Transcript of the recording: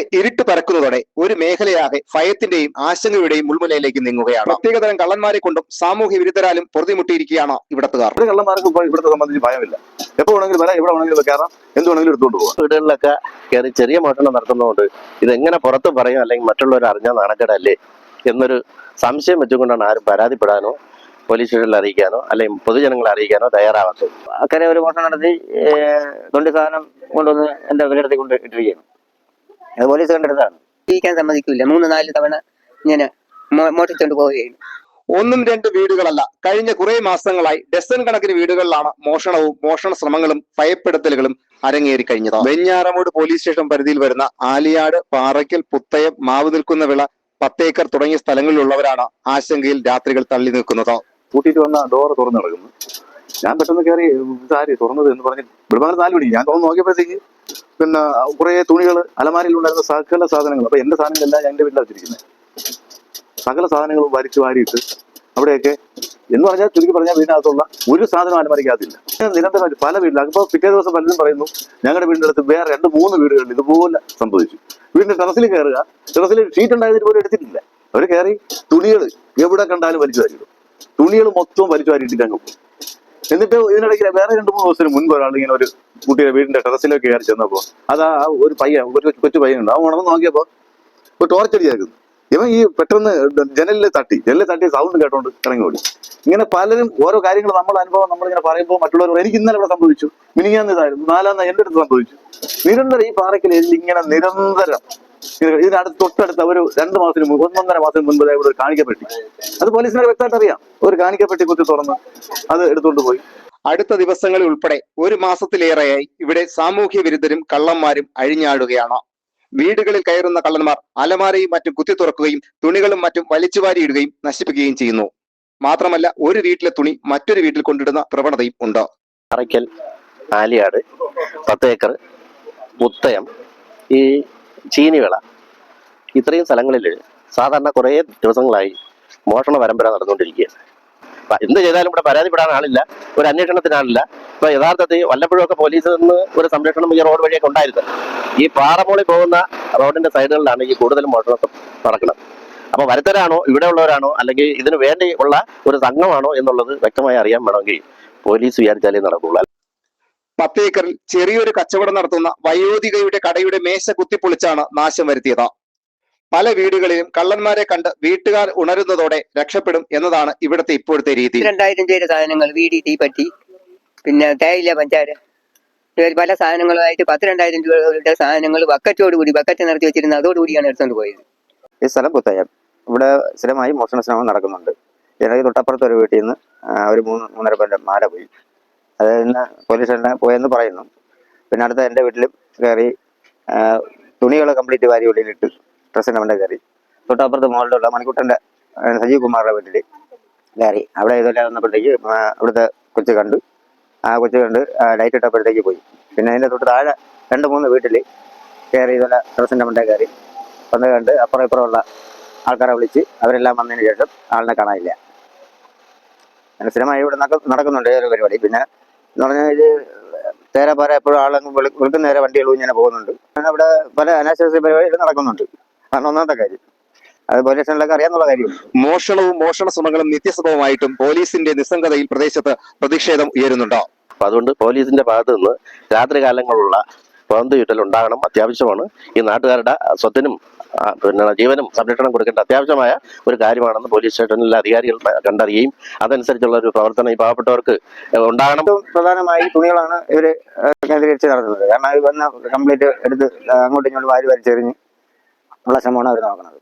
രാവിലെ ഇരുട്ട് പരക്കുന്നതോടെ ഒരു മേഖലയാകെ ഭയത്തിന്റെയും ആശങ്കയുടെയും മുൾമുനയിലേക്ക് നീങ്ങുകയാണ്. പ്രത്യേകതരം കള്ളന്മാരെ കൊണ്ടും സാമൂഹ്യ വിരുദ്ധരാലും പൊറുതിമുട്ടിയിരിക്കുകയാണ് ഇവിടത്തുകാർ. ഒരു കള്ളന്മാർക്ക് ഇപ്പോൾ ഇവിടുത്തെ സംബന്ധിച്ച് ഭയമില്ല. എപ്പോ വേണമെങ്കിലും വരാം എവിടെ വേണമെങ്കിലും കയറാം എന്ത് വേണമെങ്കിലും എടുത്തുകൊണ്ട് പോകാം. വീടുകളിലൊക്കെ കയറി ചെറിയ മോഷണം നടത്തുന്നതുകൊണ്ട് ഇതെങ്ങനെ പുറത്ത് പറയും അല്ലെങ്കിൽ മറ്റുള്ളവർ അറിഞ്ഞാൽ നാണക്കേടല്ലേ എന്നൊരു സംശയം വെച്ചുകൊണ്ടാണ് ആരും പരാതിപ്പെടാനോ പോലീസ് സ്റ്റേഷനിൽ അറിയിക്കാനോ അല്ലെങ്കിൽ പൊതുജനങ്ങളെ അറിയിക്കാനോ തയ്യാറാവാത്തത്. അക്കരെ ഒരു മോഷണം നടത്തി തൊണ്ടി സാധനം കൊണ്ടുവന്ന് എന്റെ വീടെടുത്ത് കൊണ്ട് ഇട്ടിരിക്കുകയാണ്. അത് പോലീസ് കണ്ടെടുത്താണ് ജീവിക്കാൻ സമ്മതിക്കില്ല മൂന്ന് നാല് തവണ ഇങ്ങനെ മോ- മോഷ്ടിച്ചോണ്ട് പോവുകയാണ്. ഒന്നും രണ്ട് വീടുകളല്ല. കഴിഞ്ഞ കുറെ മാസങ്ങളായി ഡസൻ കണക്കിന് വീടുകളിലാണ് മോഷണവും മോഷണ ശ്രമങ്ങളും ഭയപ്പെടുത്തലുകളും അരങ്ങേറി കഴിഞ്ഞത്. വെഞ്ഞാറമൂട് പോലീസ് സ്റ്റേഷൻ പരിധിയിൽ വരുന്ന ആലിയാട് പാറയ്ക്കൽ പുത്തയം മാവ് നിൽക്കുന്ന വിള പത്തേക്കർ തുടങ്ങിയ സ്ഥലങ്ങളിലുള്ളവരാണ് ആശങ്കയിൽ രാത്രികൾ തള്ളി നിൽക്കുന്നത്. കൂട്ടിയിട്ട് വന്ന ഡോർ തുറന്നു കിടക്കുന്നു ഞാൻ പെട്ടെന്ന് കയറി തുറന്നത് എന്ന് പറഞ്ഞ് ഒരുപാട് നാല് മണി ഞാൻ തുറന്ന് നോക്കിയപ്പോഴത്തേക്ക് പിന്നെ കുറേ തുണികൾ അലമാരിയിൽ ഉണ്ടായിരുന്ന സകല സാധനങ്ങൾ. അപ്പൊ എന്റെ സാധനങ്ങളെല്ലാം ഞാൻ എന്റെ വീട്ടിലാണ് വെച്ചിരിക്കുന്നത്. സകല സാധനങ്ങൾ വലിച്ചു വാരിയിട്ട് അവിടെയൊക്കെ എന്ന് പറഞ്ഞാൽ ചുരുക്കി പറഞ്ഞാൽ വീടിനകത്തുള്ള ഒരു സാധനം അലമാരിക്കകത്തില്ല നിരന്തരം പല വീട്ടിലും അപ്പോൾ പിറ്റേ ദിവസം പലരും പറയുന്നു ഞങ്ങളുടെ വീടിന്റെ അടുത്ത് വേറെ രണ്ട് മൂന്ന് വീടുകളിൽ ഇതുപോലെ സംഭവിച്ചു. വീടിന്റെ ടെറസിൽ കയറുക ടെറസിൽ ഷീറ്റ് ഉണ്ടായതിന് പോലും എടുത്തിട്ടില്ല. അവർ കയറി തുണികൾ എവിടെ കണ്ടാലും വലിച്ചു വാരിയിടും. തുണികൾ മൊത്തം വലിച്ചു വാരിയിട്ടിട്ട് അങ്ങ് പോകും. എന്നിട്ട് ഇതിനിടയ്ക്ക് വേറെ രണ്ട് മൂന്ന് ദിവസത്തിന് മുൻപ് ഒരാൾ ഇങ്ങനെ ഒരു കുട്ടിയുടെ വീടിന്റെ ടെറസിലേക്ക് കയറി ചെന്നപ്പോ അത് ആ ഒരു പയ്യ ഒരു കൊച്ചു പയ്യനുണ്ട്. അവൻ ഉണർന്ന് നോക്കിയപ്പോ ഒരു ടോർച്ച് അടിയായിരുന്നു. ഇവൻ ഈ പെട്ടെന്ന് ജനലിൽ തട്ടി ജനലിൽ തട്ടി സൗണ്ട് കേട്ടോണ്ട് ഇറങ്ങി ഓടി ഇങ്ങനെ പലരും ഓരോ കാര്യങ്ങൾ നമ്മൾ അനുഭവം നമ്മളിങ്ങനെ പറയുമ്പോൾ മറ്റുള്ളവർ എനിക്ക് ഇന്നലെ ഇവിടെ സംഭവിച്ചു മിനിങ്ങാന്ന് ഇതായിരുന്നു നാലാന്ന് എന്റെ അടുത്ത് സംഭവിച്ചു. നിരന്തരം ഈ പാറയ്ക്കൽ ഇങ്ങനെ നിരന്തരം ഇതിനടുത്ത് തൊട്ടടുത്ത ഒരു രണ്ട് മാസത്തിന് മുമ്പ് ഒന്നൊന്നര മാസത്തിന് മുൻപ് ഇവിടെ ഒരു കാണിക്കപ്പെട്ടി. അത് പോലീസിനെ വ്യക്തമായിട്ട് അറിയാം. ഒരു കാണിക്കപ്പെട്ടി കുത്തി തുറന്ന് അത് എടുത്തുകൊണ്ട് പോയി. അടുത്ത ദിവസങ്ങളിൽ ഉൾപ്പെടെ ഒരു മാസത്തിലേറെയായി ഇവിടെ സാമൂഹ്യ വിരുദ്ധരും കള്ളന്മാരും അഴിഞ്ഞാടുകയാണ്. വീടുകളിൽ കയറുന്ന കള്ളന്മാർ അലമാരയും മറ്റും കുത്തി തുറക്കുകയും തുണികളും മറ്റും വലിച്ചുവാരിയിടുകയും നശിപ്പിക്കുകയും ചെയ്യുന്നു. മാത്രമല്ല ഒരു വീട്ടിലെ തുണി മറ്റൊരു വീട്ടിൽ കൊണ്ടിടുന്ന പ്രവണതയും ഉണ്ട്. അറയ്ക്കൽ ആലിയാട് പത്തേക്കർ മുത്തയം ഈ ചീനിവിള. ഇത്രയും സ്ഥലങ്ങളിൽ സാധാരണ കുറേ ദിവസങ്ങളായി മോഷണ പരമ്പര നടന്നുകൊണ്ടിരിക്കുകയാണ്. എന്ത് ചെയ്താലും ഇവിടെ പരാതിപ്പെടാൻ ആളില്ല ഒരു അന്വേഷണത്തിനാളില്ല ഇപ്പൊ യഥാർത്ഥത്തിൽ വല്ലപ്പോഴും ഒക്കെ പോലീസിൽ നിന്ന് ഒരു സംരക്ഷണം ഈ റോഡ് വഴിയൊക്കെ ഉണ്ടായിരുന്നു. ഈ പാറമോളി പോകുന്ന റോഡിന്റെ സൈഡുകളിലാണ് ഈ കൂടുതൽ മോഷണം നടക്കുന്നത്. അപ്പൊ വരുത്തരാണോ ഇവിടെ ഉള്ളവരാണോ അല്ലെങ്കിൽ ഇതിനു വേണ്ടി ഉള്ള ഒരു സംഘമാണോ എന്നുള്ളത് വ്യക്തമായി അറിയാൻ വേണമെങ്കിൽ പോലീസ് വിചാരിച്ചാലേ നടക്കുള്ളൂ. പത്തേക്കറിൽ ചെറിയൊരു കച്ചവടം നടത്തുന്ന വയോധികയുടെ കടയുടെ മേശ കുത്തിപ്പൊളിച്ചാണ് നാശം വരുത്തിയത്. പല വീടുകളിലും കള്ളന്മാരെ കണ്ട് വീട്ടുകാർ ഉണരുന്നതോടെ രക്ഷപ്പെടും എന്നതാണ് ഇവിടുത്തെ ഇപ്പോഴത്തെ രീതി. രണ്ടായിരം രൂപയുടെ സാധനങ്ങൾ വീടി തീപ്പറ്റി പിന്നെ തേയില പഞ്ചാര. പല സാധനങ്ങളുമായിട്ട് പത്ത് രണ്ടായിരം രൂപയുടെ സാധനങ്ങൾ ബക്കറ്റോട് കൂടി ബക്കറ്റ് നിറച്ച് വെച്ചിരുന്ന അതോടുകൂടിയാണ് എടുത്തുകൊണ്ട് പോയത്. ഈ സ്ഥലം പുത്തയം. ഇവിടെ സ്ഥിരമായി മോഷണ ശ്രമം നടക്കുന്നുണ്ട്. എനിക്ക് തൊട്ടപ്പുറത്ത് ഒരു വീട്ടിൽ നിന്ന് ഒരു മൂന്ന് മൂന്നര കൊല്ലം മാല പോയി. അത് തന്നെ പോലീസ് സ്റ്റേഷനിൽ പോയെന്ന് പറയുന്നു. പിന്നെ അടുത്ത എന്റെ വീട്ടിലും കയറി തുണികൾ കംപ്ലീറ്റ് വാരി ഉള്ളിലിട്ട് ഡ്രസ്സിന്റെ മണ്ട കയറി. തൊട്ടപ്പുറത്ത് മുകളിലുള്ള മണിക്കുട്ടന്റെ സജീവ് കുമാറിന്റെ വീട്ടിൽ കയറി. അവിടെ ഇതെല്ലാം വന്നപ്പോഴത്തേക്ക് അവിടുത്തെ കൊച്ചു കണ്ടു. ആ കൊച്ചു കണ്ട് ലൈറ്റ് ഇട്ടപ്പോഴത്തേക്ക് പോയി. പിന്നെ അതിന്റെ തൊട്ട് താഴെ രണ്ട് മൂന്ന് വീട്ടിൽ കയറി ഇതുപോലെ ഡ്രസ്സിന്റെ മണ്ടേ കയറി. വന്ന് കണ്ട് അപ്പുറം ഇപ്പുറമുള്ള ആൾക്കാരെ വിളിച്ച് അവരെല്ലാം വന്നതിന് ശേഷം ആളിനെ കാണാനില്ല. സ്ഥിരമായി ഇവിടെ നടക്ക- നടക്കുന്നുണ്ട് ഒരു പരിപാടി. പിന്നെ എന്ന് പറഞ്ഞാൽ ഇത് തേരാപ്പാര എപ്പോഴും ആളങ്ങ് വെളു- വെളുക്കുന്ന നേരെ വണ്ടികൾ ഇങ്ങനെ പോകുന്നുണ്ട്. അങ്ങനെ അവിടെ പല അനാശാസ്യ പരിപാടികൾ നടക്കുന്നുണ്ട്. അതാണ് ഒന്നാമത്തെ കാര്യം. അത് പോലീസ് സ്റ്റേഷനിലൊക്കെ അറിയാന്നുള്ള കാര്യം മോഷണവും മോഷണ ശ്രമങ്ങളും നിത്യസഭവുമായിട്ടും പോലീസിന്റെ നിസ്സംഗതയിൽ പ്രദേശത്ത് പ്രതിഷേധം ഉയരുന്നുണ്ടോ? അപ്പൊ അതുകൊണ്ട് പോലീസിന്റെ ഭാഗത്ത് നിന്ന് രാത്രി കാലങ്ങളിലുള്ള റോന്ത് ഉണ്ടാകണം അത്യാവശ്യമാണ്. ഈ നാട്ടുകാരുടെ സ്വത്തിനും പിന്നെ ജീവനും സംരക്ഷണം കൊടുക്കേണ്ട അത്യാവശ്യമായ ഒരു കാര്യമാണെന്ന് പോലീസ് സ്റ്റേഷനിലെ അധികാരികൾ കണ്ടറിയുകയും അതനുസരിച്ചുള്ള ഒരു പ്രവർത്തനം ഈ പാവപ്പെട്ടവർക്ക് ഉണ്ടാകണം. പ്രധാനമായി തുണികളാണ് ഇവർ കേന്ദ്രീകരിച്ച് നടത്തുന്നത്. കാരണം വന്ന കംപ്ലീറ്റ് എടുത്ത് അങ്ങോട്ടും ഇങ്ങോട്ടും വാരി വലിച്ചെറിഞ്ഞ് ഉള്ള ശ്രമമാണ് അവർ നോക്കുന്നത്.